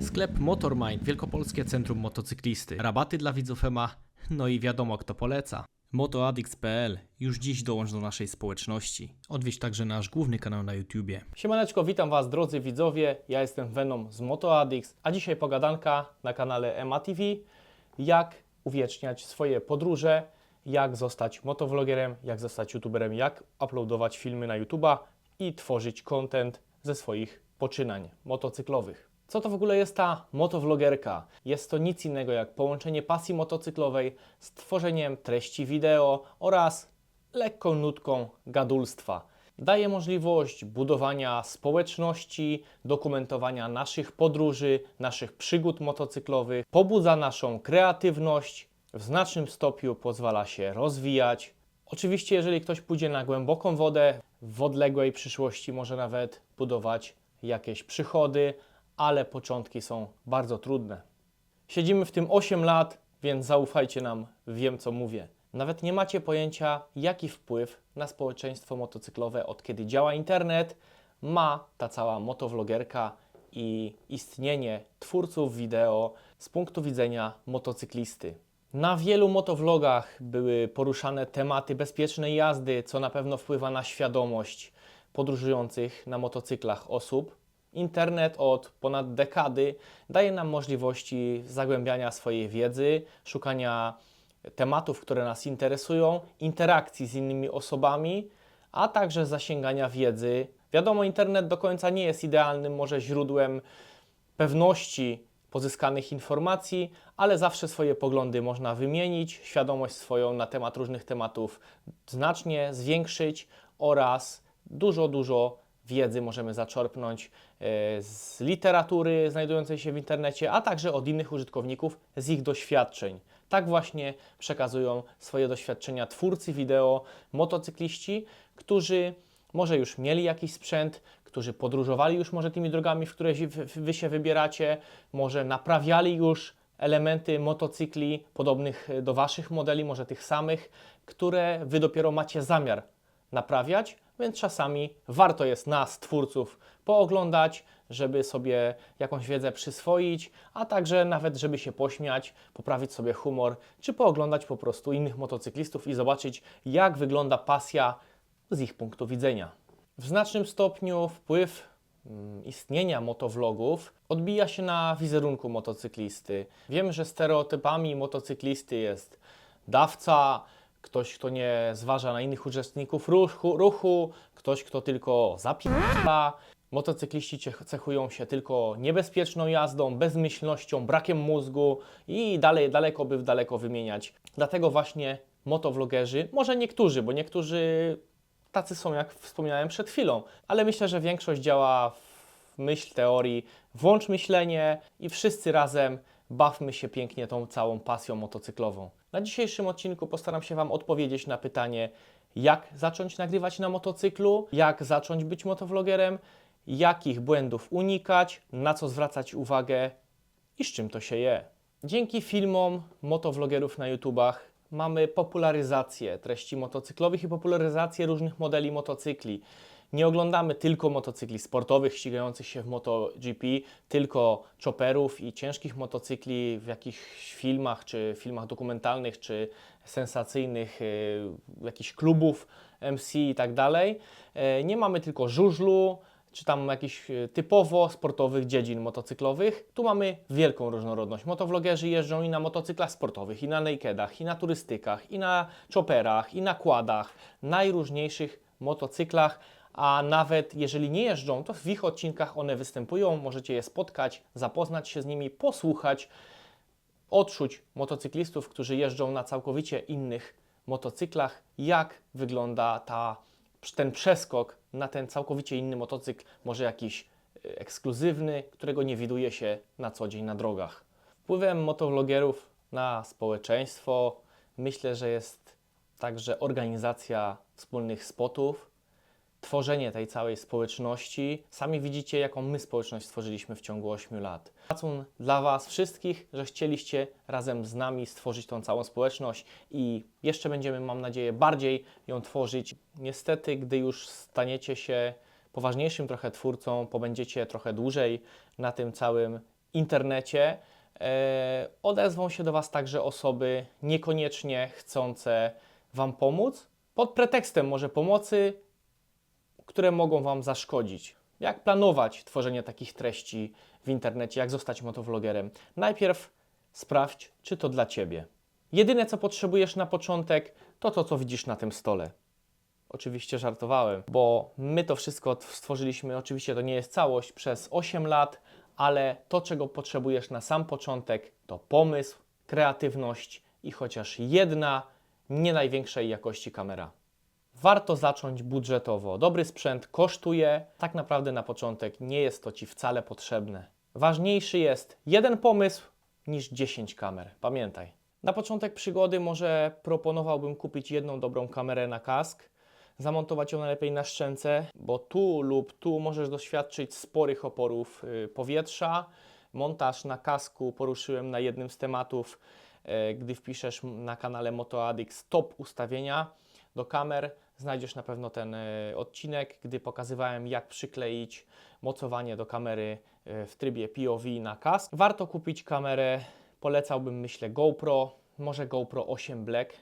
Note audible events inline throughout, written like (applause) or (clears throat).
Sklep Motormind, Wielkopolskie Centrum Motocyklisty. Rabaty dla widzów EMA, no i wiadomo kto poleca. MotoAddicts.pl. Już dziś dołącz do naszej społeczności. Odwiedź także nasz główny kanał na YouTubie. Siemaneczko, witam Was drodzy widzowie, ja jestem Venom z MotoAddicts, a dzisiaj pogadanka na kanale EMA TV, jak uwieczniać swoje podróże, jak zostać motovlogerem, jak zostać youtuberem, jak uploadować filmy na YouTube'a i tworzyć content ze swoich poczynań motocyklowych. Co to w ogóle jest ta motovlogerka? Jest to nic innego jak połączenie pasji motocyklowej z tworzeniem treści wideo oraz lekką nutką gadulstwa. Daje możliwość budowania społeczności, dokumentowania naszych podróży, naszych przygód motocyklowych, pobudza naszą kreatywność, w znacznym stopniu pozwala się rozwijać. Oczywiście, jeżeli ktoś pójdzie na głęboką wodę, w odległej przyszłości może nawet budować jakieś przychody, ale początki są bardzo trudne. Siedzimy w tym 8 lat, więc zaufajcie nam, wiem co mówię. Nawet nie macie pojęcia, jaki wpływ na społeczeństwo motocyklowe, od kiedy działa internet, ma ta cała motovlogerka i istnienie twórców wideo z punktu widzenia motocyklisty. Na wielu motovlogach były poruszane tematy bezpiecznej jazdy, co na pewno wpływa na świadomość podróżujących na motocyklach osób. Internet od ponad dekady daje nam możliwości zagłębiania swojej wiedzy, szukania tematów, które nas interesują, interakcji z innymi osobami, a także zasięgania wiedzy. Wiadomo, internet do końca nie jest idealnym może źródłem pewności pozyskanych informacji, ale zawsze swoje poglądy można wymienić, świadomość swoją na temat różnych tematów znacznie zwiększyć oraz dużo, dużo wiedzy możemy zaczerpnąć e, z literatury znajdującej się w internecie, a także od innych użytkowników z ich doświadczeń. Tak właśnie przekazują swoje doświadczenia twórcy wideo, motocykliści, którzy może już mieli jakiś sprzęt, którzy podróżowali już może tymi drogami, w które wy się wybieracie, może naprawiali już elementy motocykli podobnych e, do Waszych modeli, może tych samych, które Wy dopiero macie zamiar naprawiać, więc czasami warto jest nas, twórców, pooglądać, żeby sobie jakąś wiedzę przyswoić, a także nawet, żeby się pośmiać, poprawić sobie humor, czy pooglądać po prostu innych motocyklistów i zobaczyć, jak wygląda pasja z ich punktu widzenia. W znacznym stopniu wpływ mm, istnienia motovlogów odbija się na wizerunku motocyklisty. Wiem, że stereotypami motocyklisty jest dawca, ktoś, kto nie zważa na innych uczestników ruchu, ruchu ktoś, kto tylko zapina. Motocykliści cechują się tylko niebezpieczną jazdą, bezmyślnością, brakiem mózgu i dalej, daleko by daleko wymieniać. Dlatego właśnie motovlogerzy, może niektórzy, bo niektórzy tacy są, jak wspomniałem przed chwilą, ale myślę, że większość działa w myśl teorii. Włącz myślenie i wszyscy razem bawmy się pięknie tą całą pasją motocyklową. Na dzisiejszym odcinku postaram się Wam odpowiedzieć na pytanie, jak zacząć nagrywać na motocyklu, jak zacząć być motovlogerem, jakich błędów unikać, na co zwracać uwagę i z czym to się je. Dzięki filmom motovlogerów na YouTubach mamy popularyzację treści motocyklowych i popularyzację różnych modeli motocykli. Nie oglądamy tylko motocykli sportowych ścigających się w MotoGP, tylko chopperów i ciężkich motocykli w jakichś filmach, czy filmach dokumentalnych, czy sensacyjnych y, jakichś klubów MC i tak dalej. E, Nie mamy tylko żużlu, czy tam jakichś e, typowo sportowych dziedzin motocyklowych. Tu mamy wielką różnorodność. Motovlogerzy jeżdżą i na motocyklach sportowych, i na nakedach, i na turystykach, i na chopperach, i na kładach, najróżniejszych motocyklach, a nawet jeżeli nie jeżdżą, to w ich odcinkach one występują, możecie je spotkać, zapoznać się z nimi, posłuchać, odczuć motocyklistów, którzy jeżdżą na całkowicie innych motocyklach, jak wygląda ta, ten przeskok na ten całkowicie inny motocykl, może jakiś e, ekskluzywny, którego nie widuje się na co dzień na drogach. Wpływem motovlogerów na społeczeństwo myślę, że jest także organizacja wspólnych spotów, tworzenie tej całej społeczności. Sami widzicie, jaką my społeczność stworzyliśmy w ciągu 8 lat. Szacun dla Was wszystkich, że chcieliście razem z nami stworzyć tą całą społeczność i jeszcze będziemy, mam nadzieję, bardziej ją tworzyć. Niestety, gdy już staniecie się poważniejszym trochę twórcą, pobędziecie trochę dłużej na tym całym internecie, e, odezwą się do Was także osoby niekoniecznie chcące Wam pomóc, pod pretekstem może pomocy, które mogą Wam zaszkodzić. Jak planować tworzenie takich treści w internecie, jak zostać motovlogerem? Najpierw sprawdź, czy to dla Ciebie. Jedyne, co potrzebujesz na początek, to to, co widzisz na tym stole. Oczywiście żartowałem, bo my to wszystko stworzyliśmy, oczywiście to nie jest całość, przez 8 lat, ale to, czego potrzebujesz na sam początek, to pomysł, kreatywność i chociaż jedna, nie największej jakości kamera. Warto zacząć budżetowo. Dobry sprzęt kosztuje, tak naprawdę na początek nie jest to Ci wcale potrzebne. Ważniejszy jest jeden pomysł niż 10 kamer. Pamiętaj. Na początek przygody może proponowałbym kupić jedną dobrą kamerę na kask, zamontować ją najlepiej na szczęce, bo tu lub tu możesz doświadczyć sporych oporów y, powietrza. Montaż na kasku poruszyłem na jednym z tematów, e, gdy wpiszesz na kanale MotoAddicts top ustawienia do kamer, znajdziesz na pewno ten e, odcinek, gdy pokazywałem jak przykleić mocowanie do kamery e, w trybie POV na kask. Warto kupić kamerę, polecałbym myślę GoPro, może GoPro 8 Black.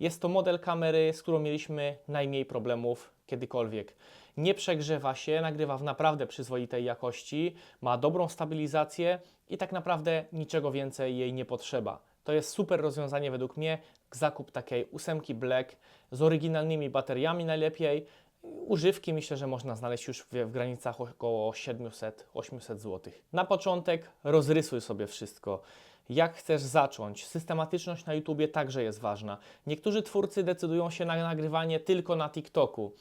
Jest to model kamery, z którą mieliśmy najmniej problemów kiedykolwiek. Nie przegrzewa się, nagrywa w naprawdę przyzwoitej jakości, ma dobrą stabilizację i tak naprawdę niczego więcej jej nie potrzeba. To jest super rozwiązanie według mnie, zakup takiej ósemki Black z oryginalnymi bateriami najlepiej. Używki myślę, że można znaleźć już w, w granicach około 700-800 zł. Na początek rozrysuj sobie wszystko. Jak chcesz zacząć? Systematyczność na YouTubie także jest ważna. Niektórzy twórcy decydują się na nagrywanie tylko na TikToku.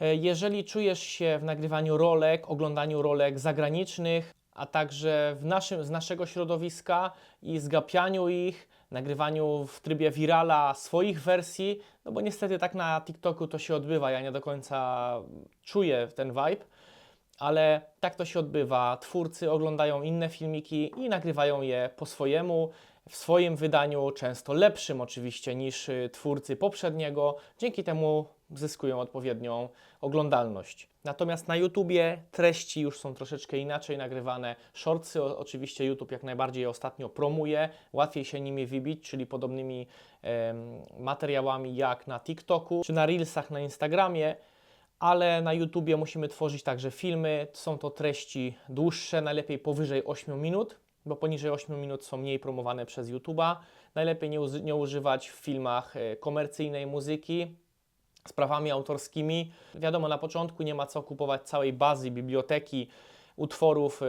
E, Jeżeli czujesz się w nagrywaniu rolek, oglądaniu rolek zagranicznych, a także w naszym, z naszego środowiska i zgapianiu ich, nagrywaniu w trybie virala swoich wersji, no bo niestety tak na TikToku to się odbywa, ja nie do końca czuję ten vibe, ale tak to się odbywa. Twórcy oglądają inne filmiki i nagrywają je po swojemu, w swoim wydaniu, często lepszym oczywiście niż y, twórcy poprzedniego. Dzięki temu zyskują odpowiednią oglądalność. Natomiast na YouTubie treści już są troszeczkę inaczej nagrywane. Shortsy oczywiście YouTube jak najbardziej ostatnio promuje, łatwiej się nimi wybić, czyli podobnymi em, materiałami jak na TikToku czy na Reelsach na Instagramie ale na YouTubie musimy tworzyć także filmy. Są to treści dłuższe, najlepiej powyżej 8 minut, bo poniżej 8 minut są mniej promowane przez YouTuba. Najlepiej nie, nie używać w filmach e, komercyjnej muzyki z prawami autorskimi. Wiadomo, na początku nie ma co kupować całej bazy, biblioteki utworów, e,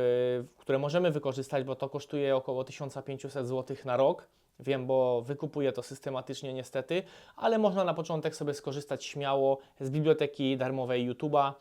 które możemy wykorzystać, bo to kosztuje około 1500 zł na rok. Wiem, bo wykupuję to systematycznie niestety, ale można na początek sobie skorzystać śmiało z biblioteki darmowej YouTube'a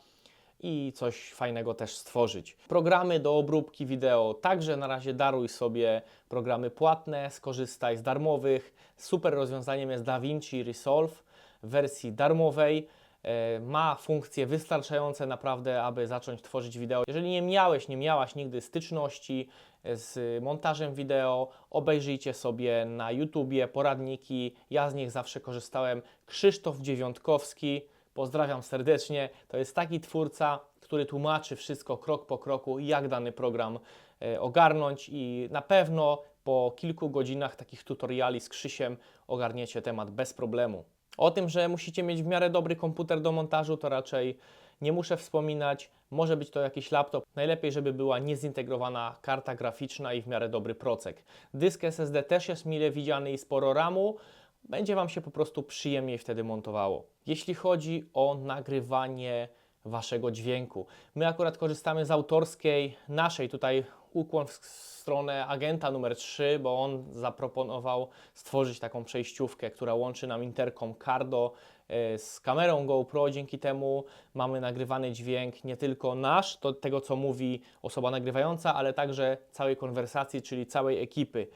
i coś fajnego też stworzyć. Programy do obróbki wideo, także na razie daruj sobie programy płatne, skorzystaj z darmowych. Super rozwiązaniem jest DaVinci Resolve wersji darmowej. E, Ma funkcje wystarczające naprawdę, aby zacząć tworzyć wideo. Jeżeli nie miałeś, nie miałaś nigdy styczności z montażem wideo, obejrzyjcie sobie na YouTubie poradniki. Ja z nich zawsze korzystałem. Krzysztof Dziewiątkowski, pozdrawiam serdecznie. To jest taki twórca, który tłumaczy wszystko krok po kroku, jak dany program e, ogarnąć i na pewno po kilku godzinach takich tutoriali z Krzysiem ogarniecie temat bez problemu. O tym, że musicie mieć w miarę dobry komputer do montażu, to raczej nie muszę wspominać. Może być to jakiś laptop. Najlepiej, żeby była niezintegrowana karta graficzna i w miarę dobry procek. Dysk SSD też jest mile widziany i sporo RAMu. Będzie Wam się po prostu przyjemniej wtedy montowało. Jeśli chodzi o nagrywanie Waszego dźwięku, my akurat korzystamy z autorskiej, naszej tutaj ukłon w stronę agenta numer 3, bo on zaproponował stworzyć taką przejściówkę, która łączy nam interkom Cardo e, z kamerą GoPro. Dzięki temu mamy nagrywany dźwięk nie tylko nasz, to tego co mówi osoba nagrywająca, ale także całej konwersacji, czyli całej ekipy.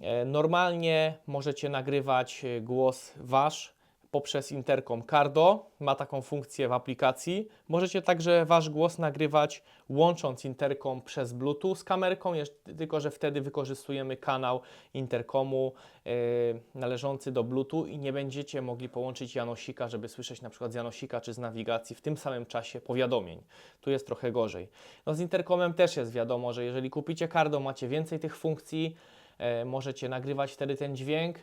E, Normalnie możecie nagrywać e, głos wasz poprzez interkom Cardo. Ma taką funkcję w aplikacji. Możecie także Wasz głos nagrywać łącząc interkom przez Bluetooth z kamerką, tylko że wtedy wykorzystujemy kanał interkomu yy, należący do Bluetooth i nie będziecie mogli połączyć Janosika, żeby słyszeć na przykład z Janosika czy z nawigacji w tym samym czasie powiadomień. Tu jest trochę gorzej. No z interkomem też jest wiadomo, że jeżeli kupicie Cardo, macie więcej tych funkcji, e, możecie nagrywać wtedy ten dźwięk,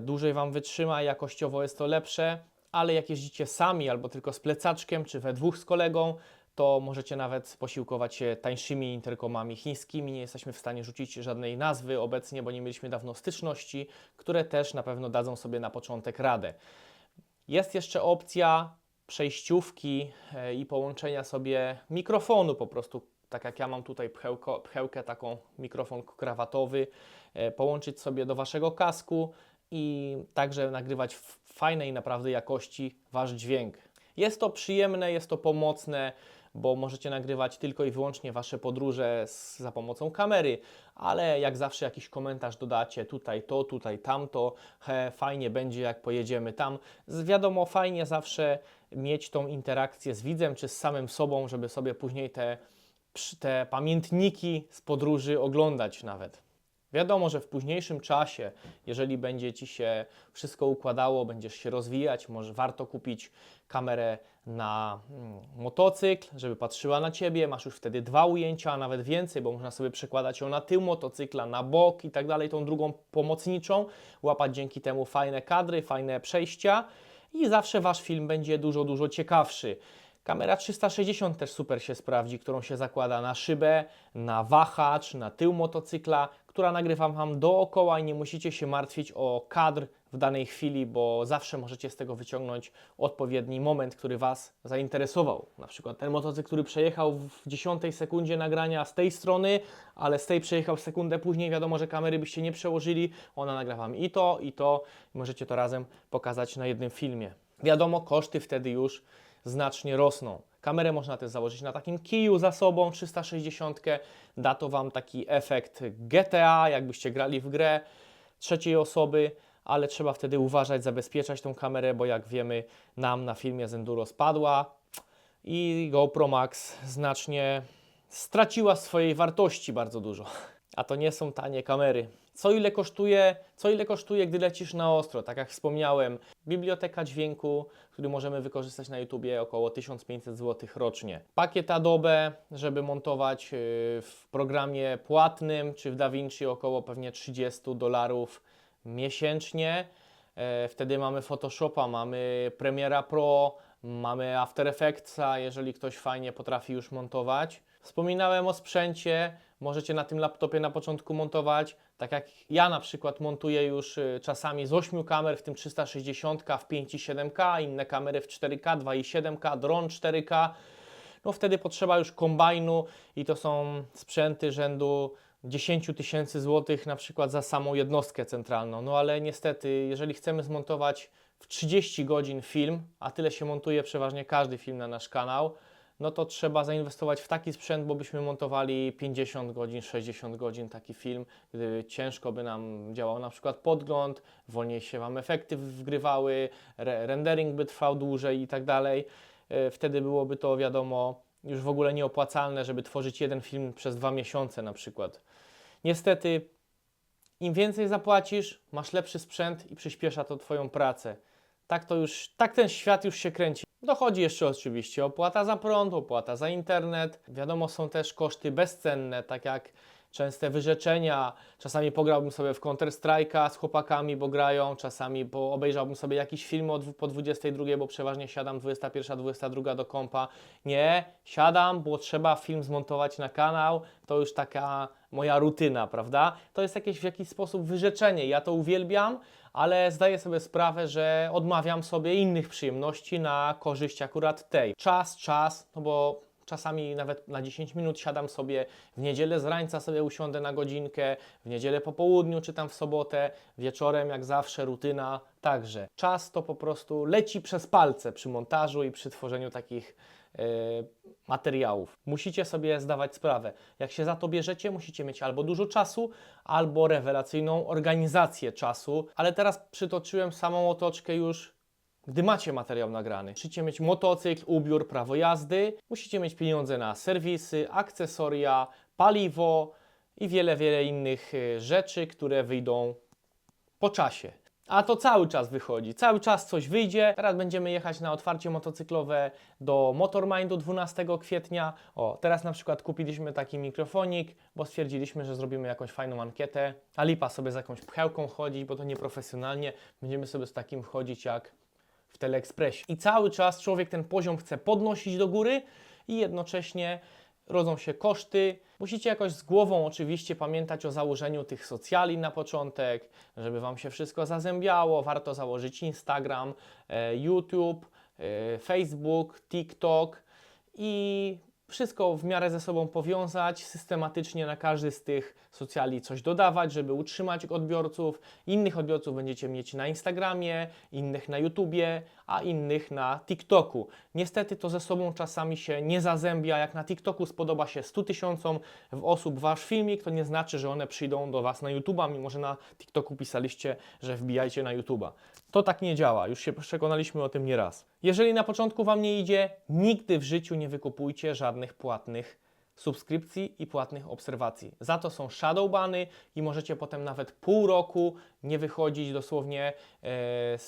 dłużej Wam wytrzyma, jakościowo jest to lepsze, ale jak jeździcie sami albo tylko z plecaczkiem, czy we dwóch z kolegą, to możecie nawet posiłkować się tańszymi interkomami chińskimi. Nie jesteśmy w stanie rzucić żadnej nazwy obecnie, bo nie mieliśmy dawno styczności, które też na pewno dadzą sobie na początek radę. Jest jeszcze opcja przejściówki e, i połączenia sobie mikrofonu po prostu, tak jak ja mam tutaj pchełko, pchełkę, taką mikrofon krawatowy, e, połączyć sobie do Waszego kasku i także nagrywać w fajnej naprawdę jakości Wasz dźwięk. Jest to przyjemne, jest to pomocne, bo możecie nagrywać tylko i wyłącznie Wasze podróże z, za pomocą kamery, ale jak zawsze jakiś komentarz dodacie, tutaj to, tutaj tamto, he, fajnie będzie jak pojedziemy tam. Wiadomo, fajnie zawsze mieć tą interakcję z widzem czy z samym sobą, żeby sobie później te, te pamiętniki z podróży oglądać nawet. Wiadomo, że w późniejszym czasie, jeżeli będzie Ci się wszystko układało, będziesz się rozwijać, może warto kupić kamerę na mm, motocykl, żeby patrzyła na Ciebie, masz już wtedy dwa ujęcia, a nawet więcej, bo można sobie przekładać ją na tył motocykla, na bok i tak dalej, tą drugą pomocniczą, łapać dzięki temu fajne kadry, fajne przejścia i zawsze Wasz film będzie dużo, dużo ciekawszy. Kamera 360 też super się sprawdzi, którą się zakłada na szybę, na wahacz, na tył motocykla, która nagrywa Wam dookoła i nie musicie się martwić o kadr w danej chwili, bo zawsze możecie z tego wyciągnąć odpowiedni moment, który Was zainteresował. Na przykład ten motocykl, który przejechał w 10 sekundzie nagrania z tej strony, ale z tej przejechał sekundę później, wiadomo, że kamery byście nie przełożyli, ona nagra Wam i to, i to, możecie to razem pokazać na jednym filmie. Wiadomo, koszty wtedy już znacznie rosną. Kamerę można też założyć na takim kiju za sobą 360. Da to Wam taki efekt GTA, jakbyście grali w grę trzeciej osoby, ale trzeba wtedy uważać, zabezpieczać tą kamerę, bo jak wiemy, nam na filmie z Enduro spadła i GoPro Max znacznie straciła swojej wartości bardzo dużo. A to nie są tanie kamery. Co ile kosztuje, co ile kosztuje, gdy lecisz na ostro? Tak jak wspomniałem, biblioteka dźwięku, który możemy wykorzystać na YouTubie około 1500 zł rocznie. Pakiet Adobe, żeby montować yy, w programie płatnym czy w DaVinci około pewnie 30 dolarów miesięcznie. E, Wtedy mamy Photoshopa, mamy Premiera Pro, mamy After Effectsa, jeżeli ktoś fajnie potrafi już montować. Wspominałem o sprzęcie, możecie na tym laptopie na początku montować, tak jak ja na przykład montuję już y, czasami z 8 kamer, w tym 360 w 5 i 7K, inne kamery w 4K, 2 i 7K, dron 4K. No wtedy potrzeba już kombajnu i to są sprzęty rzędu 10 tysięcy złotych na przykład za samą jednostkę centralną. No ale niestety, jeżeli chcemy zmontować w 30 godzin film, a tyle się montuje przeważnie każdy film na nasz kanał, no to trzeba zainwestować w taki sprzęt, bo byśmy montowali 50 godzin, 60 godzin taki film, gdy ciężko by nam działał na przykład podgląd, wolniej się Wam efekty wgrywały, re rendering by trwał dłużej i tak dalej. E, Wtedy byłoby to wiadomo już w ogóle nieopłacalne, żeby tworzyć jeden film przez dwa miesiące na przykład. Niestety, im więcej zapłacisz, masz lepszy sprzęt i przyspiesza to Twoją pracę. Tak to już, tak ten świat już się kręci. Dochodzi jeszcze oczywiście opłata za prąd, opłata za internet. Wiadomo, są też koszty bezcenne, tak jak częste wyrzeczenia. Czasami pograłbym sobie w Counter Strike'a z chłopakami, bo grają, czasami bo obejrzałbym sobie jakiś film od, po 22, bo przeważnie siadam 21, 22 do kompa. Nie, siadam, bo trzeba film zmontować na kanał. To już taka moja rutyna, prawda? To jest jakieś w jakiś sposób wyrzeczenie. Ja to uwielbiam, ale zdaję sobie sprawę, że odmawiam sobie innych przyjemności na korzyść akurat tej. Czas, czas, no bo czasami nawet na 10 minut siadam sobie w niedzielę z rańca sobie usiądę na godzinkę, w niedzielę po południu czy tam w sobotę, wieczorem jak zawsze rutyna, także czas to po prostu leci przez palce przy montażu i przy tworzeniu takich materiałów. Musicie sobie zdawać sprawę, jak się za to bierzecie, musicie mieć albo dużo czasu, albo rewelacyjną organizację czasu, ale teraz przytoczyłem samą otoczkę już gdy macie materiał nagrany. Musicie mieć motocykl, ubiór, prawo jazdy, musicie mieć pieniądze na serwisy, akcesoria, paliwo i wiele, wiele innych y, rzeczy, które wyjdą po czasie. A to cały czas wychodzi, cały czas coś wyjdzie. Teraz będziemy jechać na otwarcie motocyklowe do Motormindu 12 kwietnia. O, teraz na przykład kupiliśmy taki mikrofonik, bo stwierdziliśmy, że zrobimy jakąś fajną ankietę. A lipa sobie z jakąś pchełką chodzić, bo to nieprofesjonalnie. Będziemy sobie z takim chodzić jak w Teleekspresie. I cały czas człowiek ten poziom chce podnosić do góry i jednocześnie rodzą się koszty. Musicie jakoś z głową oczywiście pamiętać o założeniu tych socjali na początek, żeby Wam się wszystko zazębiało. Warto założyć Instagram, e, YouTube, e, Facebook, TikTok i wszystko w miarę ze sobą powiązać, systematycznie na każdy z tych socjali coś dodawać, żeby utrzymać odbiorców. Innych odbiorców będziecie mieć na Instagramie, innych na YouTubie, a innych na TikToku. Niestety to ze sobą czasami się nie zazębia. Jak na TikToku spodoba się 100 tysiącom osób wasz filmik, to nie znaczy, że one przyjdą do was na YouTuba, mimo że na TikToku pisaliście, że wbijajcie na YouTuba. To tak nie działa, już się przekonaliśmy o tym nieraz. Jeżeli na początku wam nie idzie, nigdy w życiu nie wykupujcie żadnych płatnych subskrypcji i płatnych obserwacji. Za to są shadowbany i możecie potem nawet pół roku nie wychodzić dosłownie e,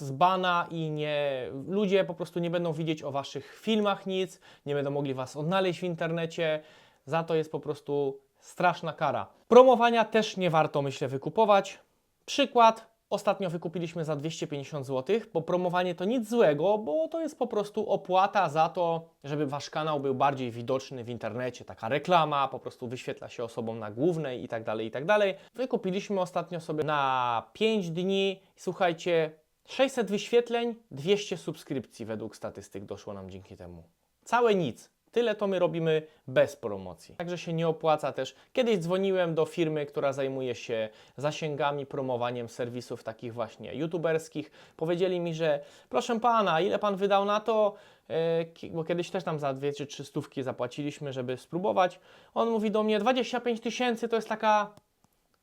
z bana i nie, ludzie po prostu nie będą widzieć o waszych filmach nic, nie będą mogli was odnaleźć w internecie. Za to jest po prostu straszna kara. Promowania też nie warto, myślę, wykupować. Przykład. Ostatnio wykupiliśmy za 250 zł, bo promowanie to nic złego, bo to jest po prostu opłata za to, żeby wasz kanał był bardziej widoczny w internecie. Taka reklama po prostu wyświetla się osobom na głównej i tak dalej, i tak dalej. Wykupiliśmy ostatnio sobie na 5 dni, słuchajcie, 600 wyświetleń, 200 subskrypcji według statystyk doszło nam dzięki temu. Całe nic. Tyle to my robimy bez promocji. Także się nie opłaca też. Kiedyś dzwoniłem do firmy, która zajmuje się zasięgami, promowaniem serwisów takich właśnie youtuberskich. Powiedzieli mi, że proszę pana, ile pan wydał na to? E, Bo kiedyś też tam za dwie czy trzy stówki zapłaciliśmy, żeby spróbować. On mówi do mnie 25 tysięcy to jest taka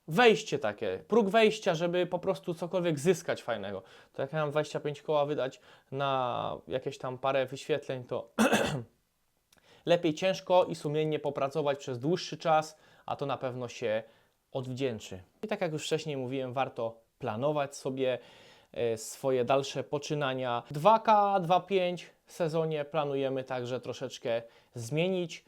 wejście takie, próg wejścia, żeby po prostu cokolwiek zyskać fajnego. To jak ja mam 25 koła wydać na jakieś tam parę wyświetleń, to (clears throat) lepiej ciężko i sumiennie popracować przez dłuższy czas, a to na pewno się odwdzięczy. I tak jak już wcześniej mówiłem, warto planować sobie e, swoje dalsze poczynania. 2K, 2.5 w sezonie planujemy także troszeczkę zmienić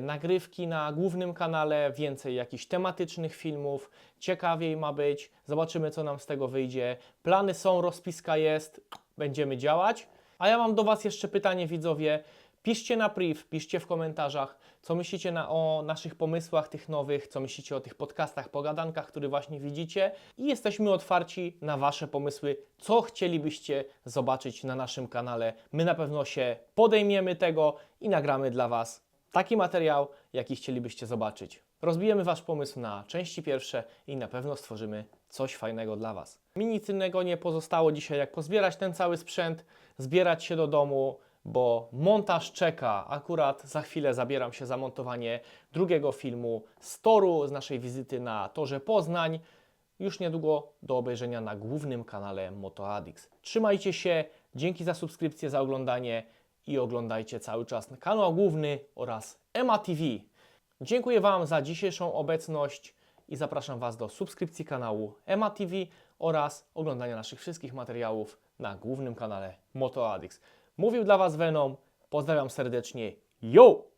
nagrywki na głównym kanale, więcej jakichś tematycznych filmów, ciekawiej ma być, zobaczymy co nam z tego wyjdzie. Plany są, rozpiska jest, będziemy działać. A ja mam do Was jeszcze pytanie, widzowie. Piszcie na priv, piszcie w komentarzach, co myślicie na, o naszych pomysłach tych nowych, co myślicie o tych podcastach, pogadankach, które właśnie widzicie i jesteśmy otwarci na Wasze pomysły, co chcielibyście zobaczyć na naszym kanale. My na pewno się podejmiemy tego i nagramy dla Was taki materiał, jaki chcielibyście zobaczyć. Rozbijemy Wasz pomysł na części pierwsze i na pewno stworzymy coś fajnego dla Was. Mi nic innego nie pozostało dzisiaj, jak pozbierać ten cały sprzęt, zbierać się do domu, bo montaż czeka. Akurat za chwilę zabieram się za montowanie drugiego filmu z toru, z naszej wizyty na torze Poznań. Już niedługo do obejrzenia na głównym kanale MotoAddicts. Trzymajcie się, dzięki za subskrypcję, za oglądanie i oglądajcie cały czas kanał główny oraz EMA TV. Dziękuję Wam za dzisiejszą obecność i zapraszam Was do subskrypcji kanału EMA TV oraz oglądania naszych wszystkich materiałów na głównym kanale MotoAddicts. Mówił dla Was Venom, pozdrawiam serdecznie, yo!